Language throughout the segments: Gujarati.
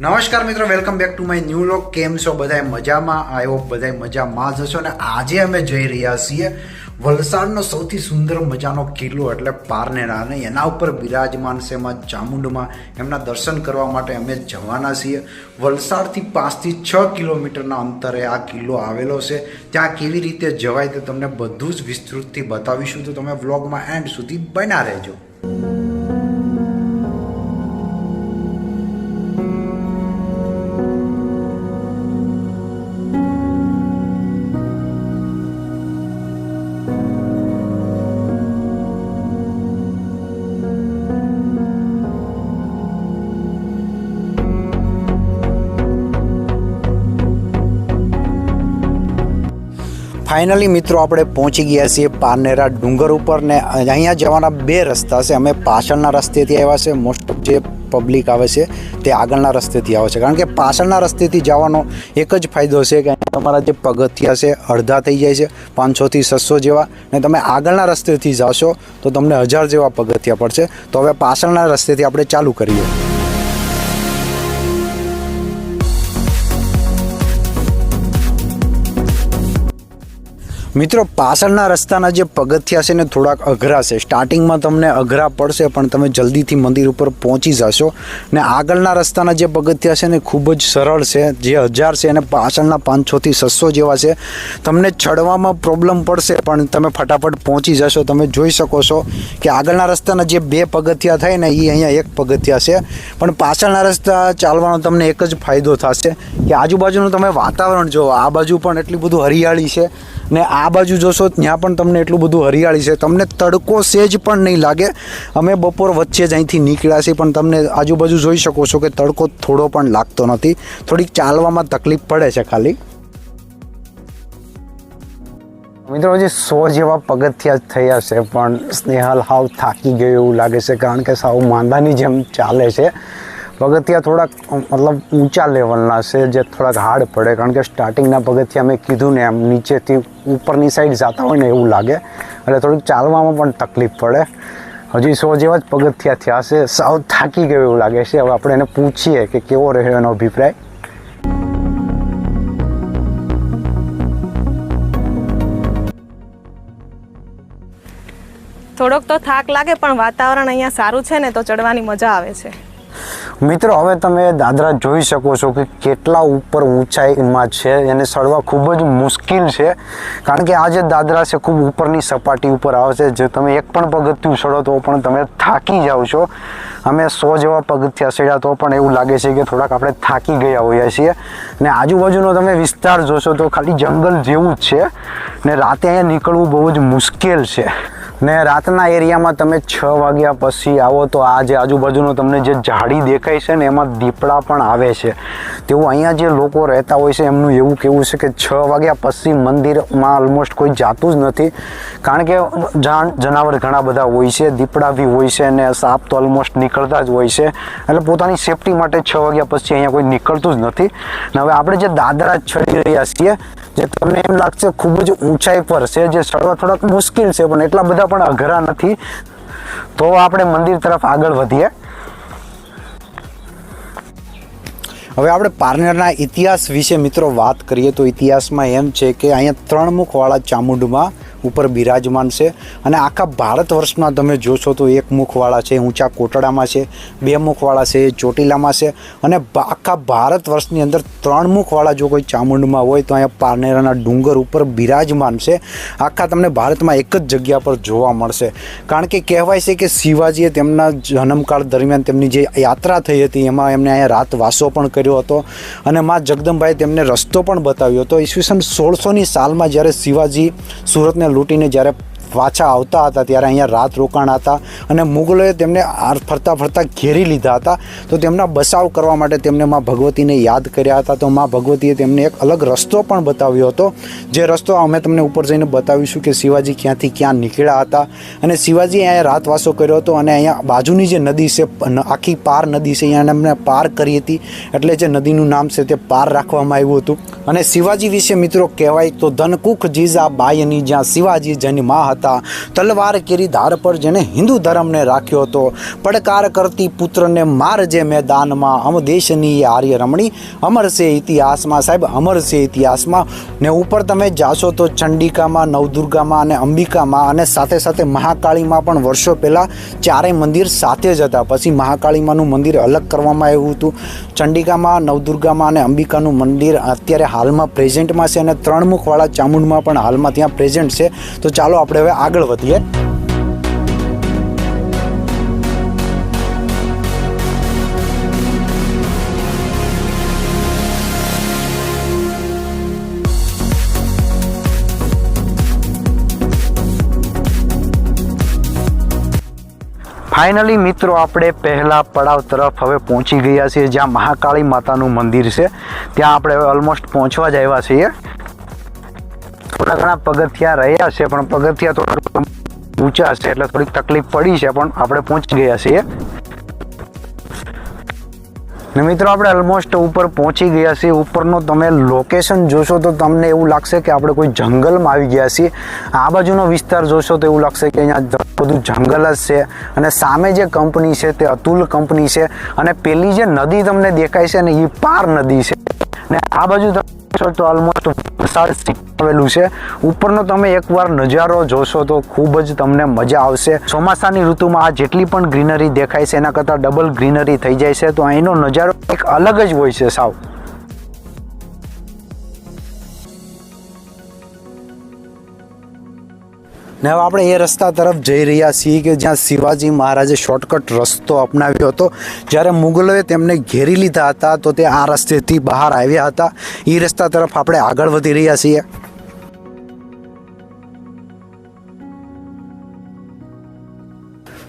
નમસ્કાર મિત્રો welcome back to my new vlog કેમ છો બધાય? મજામાં? હોપ બધાય મજામાં જ હશો. ને આજે અમે જઈ રહ્યા છીએ વલસાડનો સૌથી સુંદર મજાનો કિલ્લો, એટલે પારનેરા. અને એના ઉપર બિરાજમાન છે એમાં ચામુંડમાં. એમના દર્શન કરવા માટે અમે જવાના છીએ. વલસાડથી પાંચથી છ કિલોમીટરના અંતરે આ કિલ્લો આવેલો છે. ત્યાં કેવી રીતે જવાય તે તમને બધું જ વિસ્તૃતથી બતાવીશું. તો તમે વ્લોગમાં એન્ડ સુધી બન્યા રહેજો. ફાઇનલી મિત્રો, આપણે પહોંચી ગયા છીએ પારનેરા ડુંગર ઉપર ને અહીંયા જવાના બે રસ્તા છે. અમે પાછળના રસ્તેથી આવ્યા છે. મોસ્ટ ઓફ જે પબ્લિક આવે છે તે આગળના રસ્તેથી આવે છે. કારણ કે પાછળના રસ્તેથી જવાનો એક જ ફાયદો છે કે તમારા જે પગથિયા છે, અડધા થઈ જાય છે પાંચસોથી છસો જેવા. ને તમે આગળના રસ્તેથી જાશો તો તમને હજાર જેવા પગથિયા પડશે. તો હવે પાછળના રસ્તેથી આપણે ચાલુ કરીએ. મિત્રો, પાછળના રસ્તાના જે પગથિયા છે ને થોડાક અઘરા છે. સ્ટાર્ટિંગમાં તમને અઘરા પડશે, પણ તમે જલ્દીથી મંદિર ઉપર પહોંચી જશો. ને આગળના રસ્તાના જે પગથિયા છે ને, ખૂબ જ સરળ છે. જે હજાર છે અને પાછળના પાંચસોથી છસો જેવા છે. તમને ચડવામાં પ્રોબ્લેમ પડશે, પણ તમે ફટાફટ પહોંચી જશો. તમે જોઈ શકો છો કે આગળના રસ્તાના જે બે પગથિયા થાય ને એ અહીંયા એક પગથિયા છે. પણ પાછળના રસ્તા ચાલવાનો તમને એક જ ફાયદો થશે કે આજુબાજુનું તમે વાતાવરણ જુઓ. આ બાજુ પણ એટલી બધું હરિયાળી છે. ને આ બાજુ જોશો, ત્યાં પણ તમને એટલું બધું હરિયાળી છે. તમને તડકો સેજ પણ નહીં લાગે. અમે બપોર વચ્ચે જ અહીંથી નીકળ્યા છીએ, પણ તમને આજુબાજુ જોઈ શકો છો કે તડકો થોડો પણ લાગતો નથી. થોડીક ચાલવામાં તકલીફ પડે છે ખાલી. મિત્રો, હજી સો જેવા પગથિયા થયા છે, પણ સ્નેહલ હાવ થાકી ગયો એવું લાગે છે, કારણ કે સાવ માંદાની જેમ ચાલે છે. પગથિયા થોડાક મતલબ ઊંચા લેવલના છે, જે થોડાક હાર્ડ પડે. કારણ કે સ્ટાર્ટિંગના પગથિયા મેં કીધું ને એમ, નીચેથી ઉપરની સાઈડ જતા હોય ને એવું લાગે. એટલે થોડુંક ચાલવામાં પણ તકલીફ પડે. હજી સો જેવા જ પગથિયા થયા છે. સાવ થાકી ગયું એવું લાગે છે. હવે આપણે એને પૂછીએ કે કેવો રહ્યો એનો અભિપ્રાય. થોડોક તો થાક લાગે, પણ વાતાવરણ અહીંયા સારું છે ને, તો ચડવાની મજા આવે છે. મિત્રો, હવે તમે દાદરા જોઈ શકો છો કે કેટલા ઉપર ઊંચાઈમાં છે. એને સડવા ખૂબ જ મુશ્કેલ છે. કારણ કે આ જે દાદરા છે, ખૂબ ઉપરની સપાટી ઉપર આવે છે જે તમે એક પણ પગથિયું સડો તો પણ તમે થાકી જાઓ છો. અમે સો જેવા પગથિયા સડ્યા તો પણ એવું લાગે છે કે થોડાક આપણે થાકી ગયા હોઈએ છીએ. ને આજુબાજુનો તમે વિસ્તાર જોશો તો ખાલી જંગલ જેવું જ છે. ને રાતે અહીંયા નીકળવું બહુ જ મુશ્કેલ છે. ને રાતના એરિયામાં તમે છ વાગ્યા પછી આવો તો આ જે આજુબાજુનો તમને જે ઝાડી દેખાય છે ને એમાં દીપડા પણ આવે છે. તેવું અહીંયા જે લોકો રહેતા હોય છે, એમનું એવું કેવું છે કે છ વાગ્યા પછી મંદિરમાં ઓલમોસ્ટ કોઈ જાતું જ નથી. કારણ કે જાન, જનાવર ઘણા બધા હોય છે, દીપડા બી હોય છે અને સાપ તો ઓલમોસ્ટ નીકળતા જ હોય છે. એટલે પોતાની સેફટી માટે છ વાગ્યા પછી અહીંયા કોઈ નીકળતું જ નથી. ને હવે આપણે જે દાદરા ચડી રહ્યા છીએ, જે તમને એમ લાગશે ખૂબ જ ઊંચાઈ પર છે, જે ચડવા થોડાક મુશ્કેલ છે, પણ એટલા બધા પણ અઘરા નથી. તો આપણે મંદિર તરફ આગળ વધીએ. હવે આપણે પારનેરના ઇતિહાસ વિશે મિત્રો વાત કરીએ તો ઇતિહાસમાં એમ છે કે અહીંયા ત્રણ મુખવાળા ચામુંડમાં ઉપર બિરાજમાન છે. અને આખા ભારત વર્ષમાં તમે જોશો તો એક મુખવાળા છે, ઊંચા કોટડામાં છે, બે મુખવાળા છે, ચોટીલામાં છે. અને આખા ભારત વર્ષની અંદર ત્રણ મુખવાળા જો કોઈ ચામુંડમાં હોય તો અહીંયા પારનેરાના ડુંગર ઉપર બિરાજમાન છે. આખા તમને ભારતમાં એક જ જગ્યા પર જોવા મળશે. કારણ કે કહેવાય છે કે શિવાજીએ તેમના જન્મકાળ દરમિયાન તેમની જે યાત્રા થઈ હતી, એમાં એમને અહીંયા રાતવાસો પણ કર્યો હતો. અને માં જગદંબાએ તેમને રસ્તો પણ બતાવ્યો હતો. ઈસવીસન સોળસોની સાલમાં જ્યારે શિવાજી સુરતને લૂંટીને જ્યારે પાછા આવતા હતા ત્યારે અહીંયા રાત રોકાણ હતા અને મુગલોએ તેમને ફરતા ફરતા ઘેરી લીધા હતા. તો તેમના બચાવ કરવા માટે તેમને મા ભગવતીને યાદ કર્યા હતા. તો મા ભગવતીએ તેમને એક અલગ રસ્તો પણ બતાવ્યો હતો. જે રસ્તો અમે તમને ઉપર જઈને બતાવીશું કે શિવાજી ક્યાંથી ક્યાં નીકળ્યા હતા. અને શિવાજીએ અહીંયા રાતવાસો કર્યો હતો અને અહીંયા બાજુની જે નદી છે આખી પાર નદી છે, અહીંયા એમને પાર કરી હતી. એટલે જે નદીનું નામ છે તે પાર રાખવામાં આવ્યું હતું. અને શિવાજી વિશે મિત્રો કહેવાય તો ધનકુખ જીજા બાયની જ્યાં શિવાજી જેની મા હતી હતા તલવાર કેરી ધાર પર જેને હિન્દુ ધર્મને રાખ્યો હતો. પડકાર કરતી પુત્રને માર જે મેદાનમાં અમ દેશની આર્ય રમણી, અમર છે ઇતિહાસમાં સાહેબ, અમર છે ઇતિહાસમાં. ને ઉપર તમે જાશો તો ચંડિકામાં, નવદુર્ગામાં અને અંબિકામાં અને સાથે સાથે મહાકાળીમાં પણ વર્ષો પહેલાં ચારેય મંદિર સાથે જ હતા. પછી મહાકાળીમાનું મંદિર અલગ કરવામાં આવ્યું હતું. ચંડિકામાં, નવદુર્ગામાં અને અંબિકાનું મંદિર અત્યારે હાલમાં પ્રેઝન્ટમાં છે અને ત્રણમુખવાળા ચામુંડમાં પણ હાલમાં ત્યાં પ્રેઝન્ટ છે. તો ચાલો આપણે હવે આગળ વધીએ. ફાઇનલી મિત્રો, આપણે પહેલા પડાવ તરફ હવે પહોંચી ગયા છીએ જ્યાં મહાકાળી માતાનું મંદિર છે. ત્યાં આપણે ઓલમોસ્ટ પહોંચવા જ આવ્યા છીએ. થોડા ઘણા પગથિયા રહ્યા છે, પણ પગથિયા થોડા ઊંચા છે એટલે થોડીક તકલીફ પડી છે, પણ આપણે પહોંચી ગયા છીએ. ને મિત્રો, આપણે ઓલમોસ્ટ ઉપર પહોંચી ગયા છીએ. ઉપરનો તમે લોકેશન જોશો તો તમને એવું લાગશે કે આપણે કોઈ જંગલમાં આવી ગયા છીએ. આ બાજુનો વિસ્તાર જોશો તો એવું લાગશે કે અહીંયા બધું જંગલ જ છે. અને સામે જે કંપની છે તે અતુલ કંપની છે. અને પેલી જે નદી તમને દેખાય છે ને, એ પાર નદી છે. ને આ બાજુ તમે તો ઓલમોસ્ટ વલસાડ આવેલું છે. ઉપરનો તમે એકવાર નજારો જોશો તો ખૂબ જ તમને મજા આવશે. ચોમાસાની ઋતુમાં આ જેટલી પણ ગ્રીનરી દેખાય છે, એના કરતાં ડબલ ગ્રીનરી થઈ જાય છે. તો અહીંનો નજારો એક અલગ જ હોય છે સાવ. ને હવે આપણે એ રસ્તા તરફ જઈ રહ્યા છીએ કે જ્યાં શિવાજી મહારાજે શોર્ટકટ રસ્તો અપનાવ્યો હતો. જ્યારે મુગલોએ તેમને ઘેરી લીધા હતા તો તે આ રસ્તેથી બહાર આવ્યા હતા. એ રસ્તા તરફ આપણે આગળ વધી રહ્યા છીએ.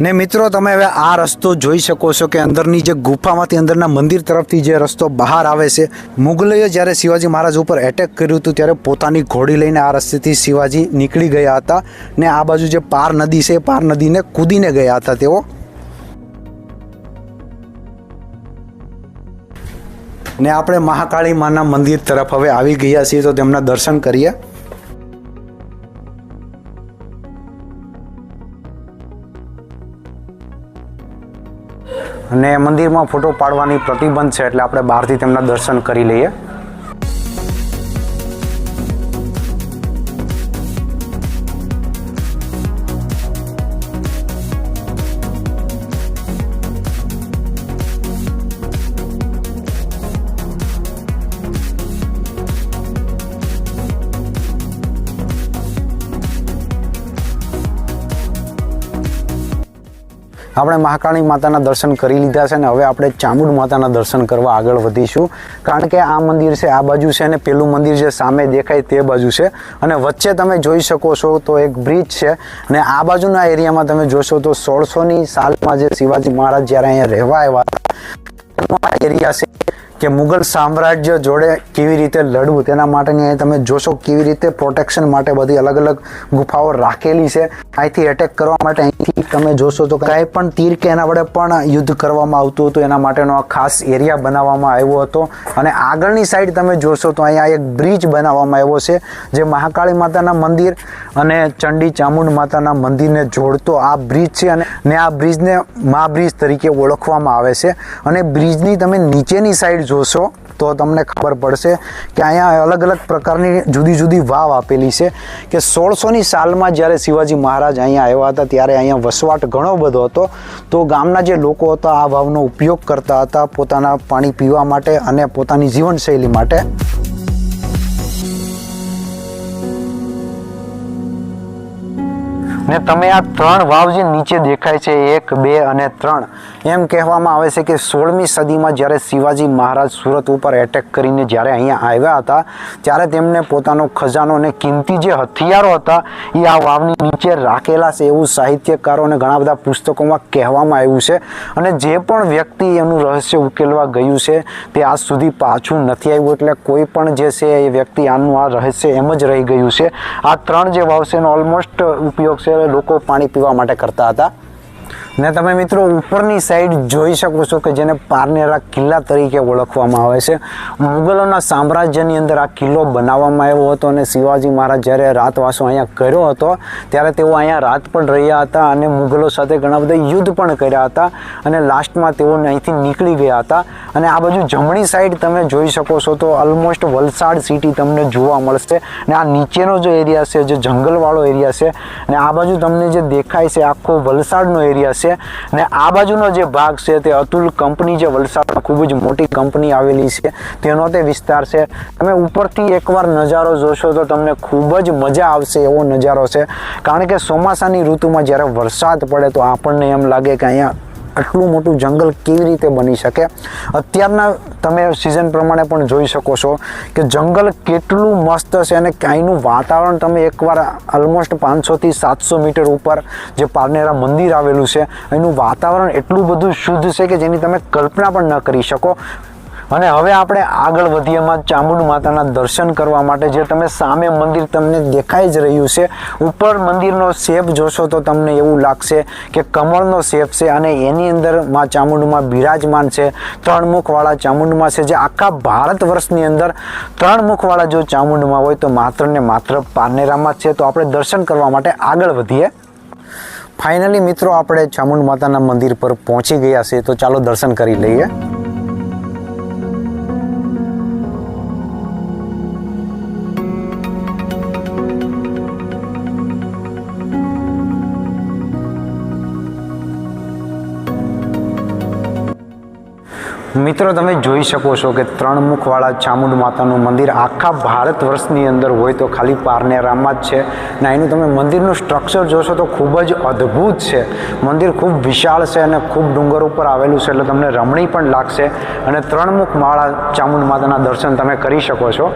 ને મિત્રો, તમે હવે આ રસ્તો જોઈ શકો છો કે અંદરની જે ગુફામાંથી, અંદરના મંદિર તરફથી જે રસ્તો બહાર આવે છે મુગલોએ જ્યારે શિવાજી મહારાજ ઉપર એટેક કર્યું હતું, ત્યારે પોતાની ઘોડી લઈને આ રસ્તેથી શિવાજી નીકળી ગયા હતા ને આ બાજુ જે પાર નદી છે પાર નદીને કૂદીને ગયા હતા તેઓ. ને આપણે મહાકાળી માના મંદિર તરફ હવે આવી ગયા છીએ, તો તેમના દર્શન કરીએ. અને મંદિરમાં ફોટો પાડવાની પ્રતિબંધ છે એટલે આપણે બહારથી તેમના દર્શન કરી લઈએ. આપણે મહાકાળી માતાના દર્શન કરી લીધા છે ને હવે આપણે ચામુંડ માતાના દર્શન કરવા આગળ વધીશું. કારણ કે આ મંદિર છે, આ બાજુ છે ને પેલું મંદિર જે સામે દેખાય તે બાજુ છે. અને વચ્ચે તમે જોઈ શકો છો તો એક બ્રિજ છે અને આ બાજુના એરિયામાં તમે જોશો તો સોળસોની સાલમાં જે શિવાજી મહારાજ જ્યારે અહીંયા રહેવા આવ્યા એરિયા છે કે મુગલ સામ્રાજ્ય જોડે કેવી રીતે લડવું તેના માટેની અહીં તમે જોશો કેવી રીતે પ્રોટેક્શન માટે બધી અલગ અલગ ગુફાઓ રાખેલી છે. અહીંથી એટેક કરવા માટે અહીંથી તમે જોશો તો કાંઈ પણ તીર કે એના વડે પણ યુદ્ધ કરવામાં આવતું હતું. એના માટેનો આ ખાસ એરિયા બનાવવામાં આવ્યો હતો. અને આગળની સાઈડ તમે જોશો તો અહીંયા એક બ્રિજ બનાવવામાં આવ્યો છે, જે મહાકાળી માતાના મંદિર અને ચંડી ચામુંડ માતાના મંદિરને જોડતો આ બ્રિજ છે અને ને આ બ્રિજને મહાબ્રિજ તરીકે ઓળખવામાં આવે છે. અને બ્રિજની તમે નીચેની સાઈડ જોશો, તો તમને ખબર પડશે કે અહીંયા અલગ અલગ પ્રકારની જુદી જુદી વાવ આપેલી છે કે સોળસોની સાલમાં જ્યારે શિવાજી મહારાજ અહીંયા આવ્યા હતા, ત્યારે અહીંયા વસવાટ ઘણો બધો હતો. તો ગામના જે લોકો હતા, આ વાવનો ઉપયોગ કરતા હતા પોતાના પાણી પીવા માટે અને પોતાની જીવનશૈલી માટે. ને તમે આ ત્રણ વાવ જે નીચે દેખાય છે, એક, બે અને ત્રણ, એમ કહેવામાં આવે છે કે સોળમી સદીમાં જ્યારે શિવાજી મહારાજ સુરત ઉપર એટેક કરીને જ્યારે અહીંયા આવ્યા હતા, ત્યારે તેમને પોતાનો ખજાનો અને કિંમતી જે હથિયારો હતા, એ આ વાવની નીચે રાખેલા છે એવું સાહિત્યકારો અને ઘણા બધા પુસ્તકોમાં કહેવામાં આવ્યું છે. અને જે પણ વ્યક્તિ એનું રહસ્ય ઉકેલવા ગયું છે, તે આજ સુધી પાછું નથી આવ્યું, એટલે કોઈ પણ જે છે એ વ્યક્તિ આનું આ રહસ્ય એમ જ રહી ગયું છે. આ ત્રણ જે વાવ છે એનો ઓલમોસ્ટ ઉપયોગ છે લોકો પાણી પીવા માટે કરતા હતા. ને તમે મિત્રો ઉપરની સાઈડ જોઈ શકો છો કે જેને પારનેરા કિલ્લા તરીકે ઓળખવામાં આવે છે. મુગલોના સામ્રાજ્યની અંદર આ કિલ્લો બનાવવામાં આવ્યો હતો અને શિવાજી મહારાજ જ્યારે રાતવાસો અહીંયા કર્યો હતો, ત્યારે તેઓ અહીંયા રાત પણ રહ્યા હતા અને મુગલો સાથે ઘણા બધા યુદ્ધ પણ કર્યા હતા અને લાસ્ટમાં તેઓ અહીંથી નીકળી ગયા હતા. અને આ બાજુ જમણી સાઈડ તમે જોઈ શકો છો તો ઓલમોસ્ટ વલસાડ સિટી તમને જોવા મળશે. અને આ નીચેનો જે એરિયા છે, જે જંગલવાળો એરિયા છે અને આ બાજુ તમને જે દેખાય છે આખો વલસાડનો એરિયા છે અને આ બાજુનો જે ભાગ છે તે અતુલ કંપની જે વલસાડમાં ખૂબ જ મોટી કંપની આવેલી છે. તેનો તે વિસ્તાર છે. તમે ઉપરથી એકવાર નજારો જોશો તો તમને ખૂબ જ મજા આવશે એવો નજારો છે. કારણ કે ચોમાસાની ઋતુમાં જ્યારે વરસાદ પડે તો આપણને એમ લાગે કે અહીંયા આટલું મોટું જંગલ કેવી રીતે બની શકે? અત્યારના તમે સિઝન પ્રમાણે પણ જોઈ શકો છો કે જંગલ કેટલું મસ્ત છે અને ક્યાંયનું વાતાવરણ તમે એકવાર ઓલમોસ્ટ પાંચસોથી સાતસો મીટર ઉપર જે પારનેરા મંદિર આવેલું છે, એનું વાતાવરણ એટલું બધું શુદ્ધ છે કે જેની તમે કલ્પના પણ ન કરી શકો. અને હવે આપણે આગળ વધીએમાં ચામુંડ માતાના દર્શન કરવા માટે, જે તમે સામે મંદિર તમને દેખાઈ જ રહ્યું છે. ઉપર મંદિરનો શેપ જોશો તો તમને એવું લાગશે કે કમળનો શેપ છે અને એની અંદરમાં ચામુંડમાં બિરાજમાન છે. ત્રણ મુખવાળા ચામુંડમાં છે. જે આખા ભારત વર્ષની અંદર ત્રણ મુખવાળા જો ચામુંડમાં હોય તો માત્ર ને માત્ર પારનેરામાં છે. તો આપણે દર્શન કરવા માટે આગળ વધીએ. ફાઇનલી મિત્રો, આપણે ચામુંડ માતાના મંદિર પર પહોંચી ગયા છે તો ચાલો દર્શન કરી લઈએ. મિત્રો, તમે જોઈ શકો છો કે ત્રણ મુખવાળા ચામુંડ માતાનું મંદિર આખા ભારત વર્ષની અંદર હોય તો ખાલી પારનેરામાં જ છે. ને, એનું તમે મંદિરનું સ્ટ્રક્ચર જોશો તો ખૂબ જ અદ્ભુત છે. મંદિર ખૂબ વિશાળ છે અને ખૂબ ડુંગર ઉપર આવેલું છે એટલે તમને રમણી પણ લાગશે. અને ત્રણ મુખ માળા ચામુંડ માતાના દર્શન તમે કરી શકો છો.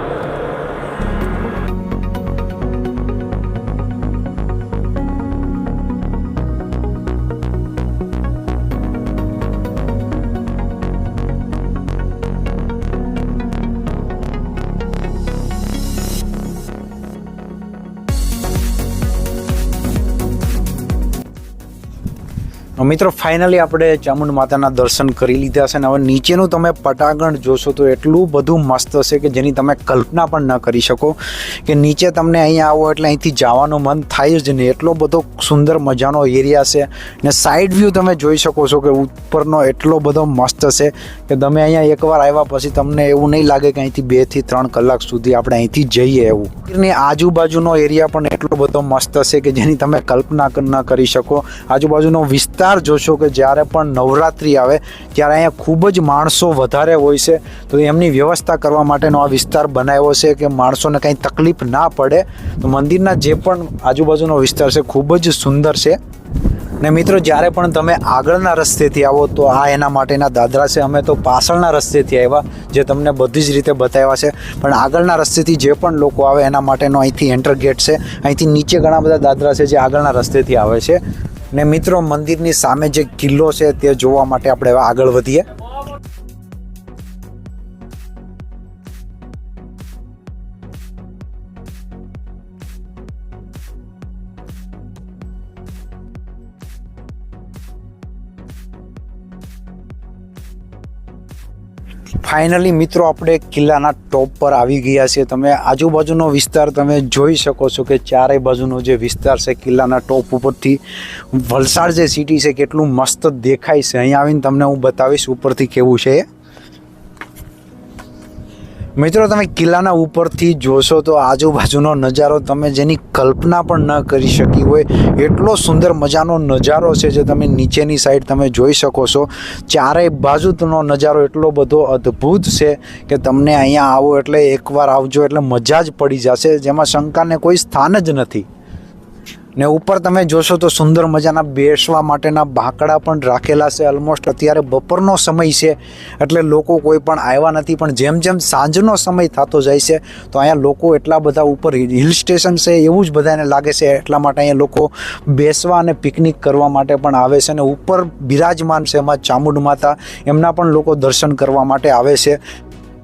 મિત્રો ફાઇનલી આપણે ચામુંડ માતાના દર્શન કરી લીધા છે અને હવે નીચેનું તમે પટાગણ જોશો તો એટલું બધું મસ્ત છે કે જેની તમે કલ્પના પણ ન કરી શકો. કે નીચે તમને અહીંયા આવો એટલે અહીંથી જવાનું મન થાય જ નહીં. એટલો બધો સુંદર મજાનો એરિયા છે ને સાઈડ વ્યૂ તમે જોઈ શકો છો કે ઉપરનો એટલો બધો મસ્ત છે કે તમે અહીંયા એકવાર આવ્યા પછી તમને એવું નહીં લાગે કે અહીંથી બેથી ત્રણ કલાક સુધી આપણે અહીંથી જઈએ એવું. ને આજુબાજુનો એરિયા પણ એટલો બધો મસ્ત છે કે જેની તમે કલ્પના ન કરી શકો. આજુબાજુનો વિસ્તાર જોશો કે જ્યારે પણ નવરાત્રિ આવે, ત્યારે અહીંયા ખૂબ જ માણસો વધારે હોય છે. તો એમની વ્યવસ્થા કરવા માટેનો આ વિસ્તાર બનાવ્યો છે કે માણસોને કંઈ તકલીફ ના પડે. તો મંદિરના જે પણ આજુબાજુનો વિસ્તાર છે, ખૂબ જ સુંદર છે. ને મિત્રો, જ્યારે પણ તમે આગળના રસ્તેથી આવો, તો આ એના માટેના દાદરા છે. અમે તો પાછળના રસ્તેથી આવ્યા, જે તમને બધી જ રીતે બતાવ્યા છે. પણ આગળના રસ્તેથી જે પણ લોકો આવે, એના માટેનો અહીંથી એન્ટર ગેટ છે. અહીંથી નીચે ઘણા બધા દાદરા છે, જે આગળના રસ્તેથી આવે છે. ને મિત્રો મંદિરની સામે જે કિલ્લો છે તે જોવા માટે આપણે આગળ વધીએ. ફાઇનલી મિત્રો આપણે કિલ્લાના ટોપ પર આવી ગયા છીએ. તમે આજુબાજુનો વિસ્તાર તમે જોઈ શકો છો કે ચારે બાજુનો જે વિસ્તાર છે કિલ્લાના ટોપ ઉપરથી વલસાડ જે સિટી છે કેટલું મસ્ત દેખાય છે. અહીંયા આવીને તમને હું બતાવીશ ઉપરથી કેવું છે. મિત્રો, તમે કિલ્લાના ઉપરથી જોશો તો આજુબાજુનો નજારો તમે જેની કલ્પના પણ ન કરી શકી હોય, એટલો સુંદર મજાનો નજારો છે જે તમે નીચેની સાઈડ તમે જોઈ શકો છો. ચારેય બાજુનો નજારો એટલો બધો અદ્ભુત છે કે તમને અહીંયા આવો એટલે એકવાર આવજો એટલે મજા જ પડી જશે, જેમાં શંકાને કોઈ સ્થાન જ નથી. ને ઉપર તમે જોશો તો સુંદર મજાના બેસવા માટેના બાંકડા પણ રાખેલા છે. ઓલમોસ્ટ અત્યારે બપોરનો સમય છે, એટલે લોકો કોઈ પણ આવ્યા નથી. પણ જેમ જેમ સાંજનો સમય થતો જાય છે, તો અહીંયા લોકો એટલા બધા ઉપર હિલ સ્ટેશન છે, એવું જ બધાને લાગે છે. એટલા માટે અહીંયા લોકો બેસવા અને પિકનિક કરવા માટે પણ આવે છે અને ઉપર બિરાજમાન છે એમાં ચામુંડ માતા. એમના પણ લોકો દર્શન કરવા માટે આવે છે.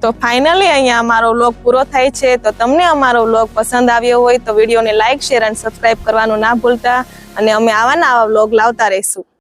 તો ફાઇનલી અહીંયા અમારો વ્લોગ પૂરો થાય છે. તો તમને અમારો વ્લોગ પસંદ આવ્યો હોય તો વિડીયોને લાઇક શેર અને સબસ્ક્રાઈબ કરવાનું ના ભૂલતા. અને અમે આવા ને આવા વ્લોગ લાવતા રહીશું.